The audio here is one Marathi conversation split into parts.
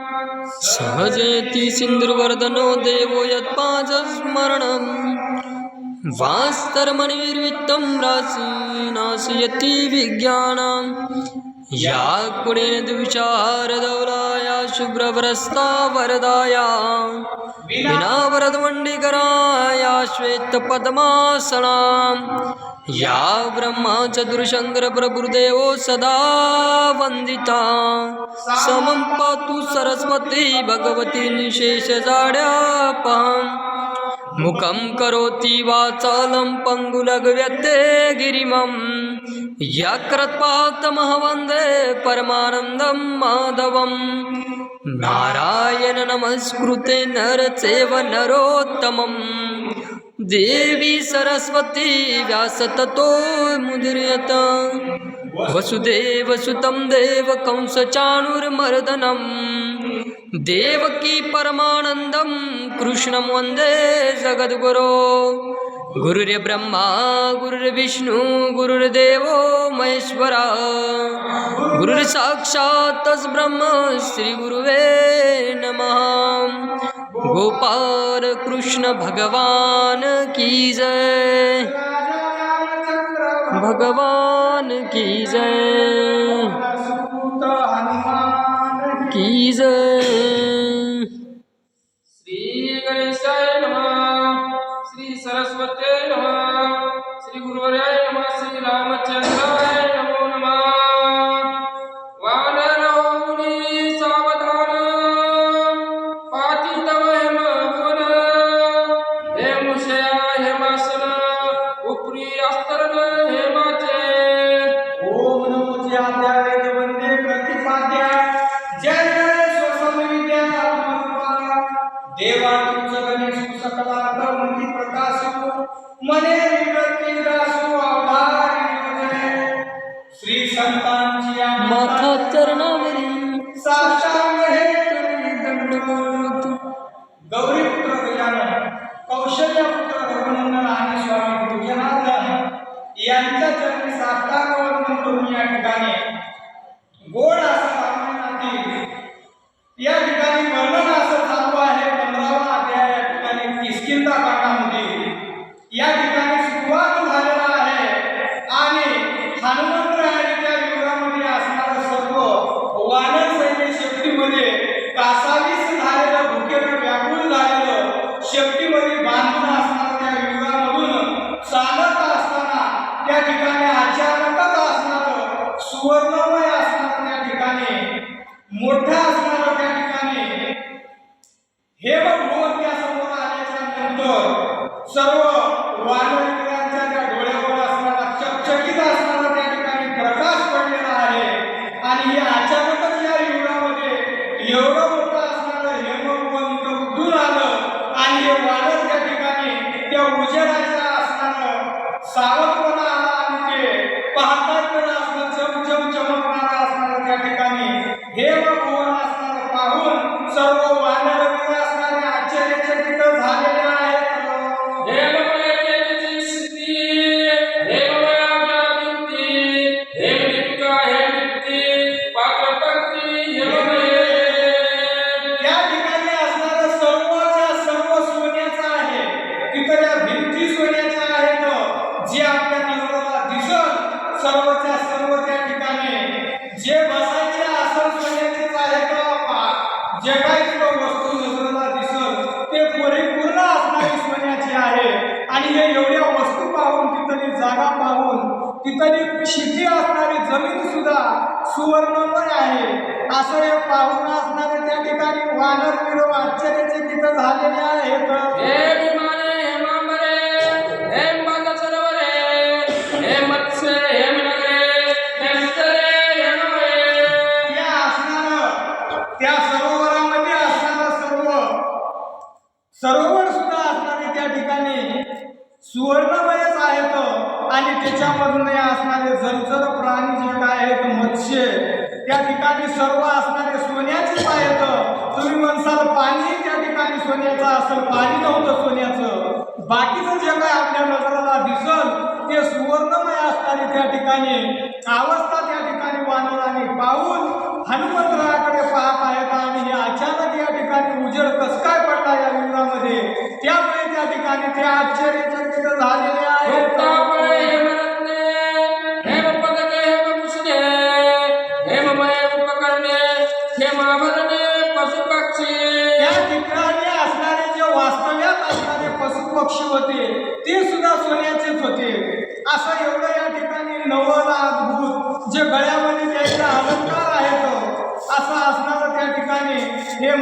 सहजेति सिन्धुर्वर्धनो देवो यत्पाजस्मरणं वास्तर्मणिर्वित्तं राशीनाशयति विज्ञानं। या गुणेन द्विचारदौलाया शुभ्रवरस्ता वरदाया। विना वरदमण्डिकराया श्वेतपद्मासनां या ब्रह्मा चतुर्शङ्करप्रभुर्देवो सदा वन्दिता समं पातु सरस्वती भगवती निशेषजाड्यापहम् मुखं करोति वाचालं पङ्गुलगव्यते गिरिमं. यकृत्पातमः वन्दे परमानन्दं माधवं. नारायण नमस्कृते नरचेव नरोत्तमम्. देवी सरस्वती व्यास ततो मुदिर्यत वसुदेवसुतं देवकंसचाणुर्मर्दनं देवकी परमानन्दं कृष्णं वन्दे जगद्गुरो। गुरुर्ब्रह्मा गुरुर्विष्णु गुरुर्देवो महेश्वरा। गुरुर्साक्षात् ब्रह्म श्रीगुरुवे नमः। गोपाल कृष्ण भगवान की जय। भगवान की जय। की जय। श्री संतांची माथा चरणावरी साष्टांग हे गौरी पुत्र गजानन कौशल्य पुत्र रघुनंदन आणि स्वामी गुरुजनार्दन यांच्या चरणी साष्टांग वंदन करून या ठिकाणी गोड असं रामायणातील या ठिकाणी वर्णन असं चालू आहे. पंधरावा अध्याय या ठिकाणी किष्किंधा कांडामध्ये या ठिकाणी सुरुवात झालेला आहे आणि हनुमंतरायाच्या युगामध्ये असणारं सर्व वानर सैन्य शेपटीमध्ये कासावीस झालेलं भुकेनं व्याकुळ झालेलं शेपटीमध्ये बांधून असणारं त्या युगामधून चालत असताना त्या ठिकाणी अचानकच असणार सुवर्णमय असणार त्या ठिकाणी मोठं असणार त्या ठिकाणी हे भगवंत त्या समोर आल्याच्यानंतर सर्व वानरांच्या त्या डोळ्यावर असणारा चकचकीत असणारा त्या ठिकाणी प्रकाश पडलेला आहे. आणि हे अचानकच या युगामध्ये एवढं मोठं असणारं हेमभवन इथं उठून आलं त्या ठिकाणी त्या उजेडाच्या शिटी असणारी जमीन सुद्धा सुवर्णमय आहे. असं हे पाहून असणारे त्या ठिकाणी वानर विरो आश्चर्याचे तिथं झालेले आहेत. त्या सरोवरामध्ये असणारं सर्व. सरोवर सुद्धा असणारे त्या ठिकाणी सुवर्णमयच आहेत. आणि त्याच्यामधून असणारे जलचर प्राणी जे काय आहेत मत्स्य. त्या ठिकाणी सर्व असणारे सोन्याचे आहेत. तुम्ही म्हणसाल पाणी त्या ठिकाणी सोन्याचं असं पाणी नव्हतं सोन्याचं. बाकीचं जे काय आपल्या नजराला दिसल ते सुवर्णमय असणारे त्या ठिकाणी. अवस्था त्या ठिकाणी वानराने पाहून हनुमंतराकडे पाहत आहेत आणि हे अचानक या ठिकाणी उजेड कसं काय पडला या युगामध्ये त्यामुळे त्या ठिकाणी ते आश्चर्यचकित झालेले पक्षी होते ते सुद्धा सोन्याचेच होते. असं एवढं या ठिकाणी नवल अद्भुत जे गळ्यामध्ये त्याचा अलंकार आहेत असं असणारं त्या ठिकाणी हे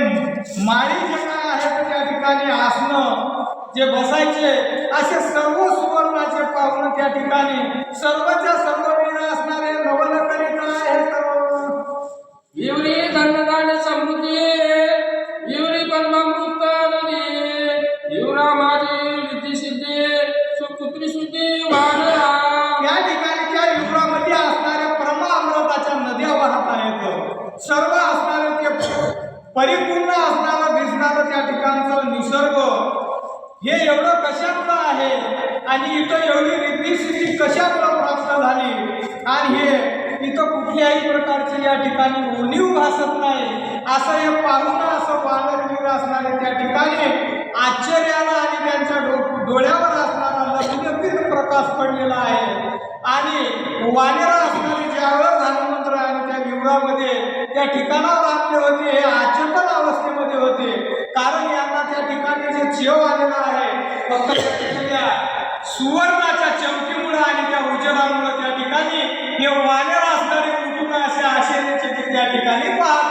माळी जे काय तर त्या ठिकाणी असणं जे बसायचे असे सर्व सुवर्णाचे पाहुणं त्या ठिकाणी सर्वच्या सर्व वीर असणारे नवल हे सर्व विवरी धनधान्य समृद्धी, विवरी परमामृत परिपूर्ण असणारं दिसणारं त्या ठिकाणचं निसर्ग हे एवढं कशातलं आहे? आणि इथं एवढी रिद्धी कशातलं प्राप्त झाली? आणि हे इथं कुठल्याही प्रकारची या ठिकाणी उणीव भासत नाही. असं हे पाहून असं वानरवीर असणारे त्या ठिकाणी आश्चर्याला आणि त्यांच्या डो डोळ्यावर असणारा लग्नपीर प्रकाश पडलेला आहे. आणि वानेरा इथे जीव आलेला आहे. फक्त त्या सुवर्णाच्या चमकीमुळे आणि त्या उजेडामुळे त्या ठिकाणी हे वानर असणारे कुटुंब असे आशेने त्या ठिकाणी पाहत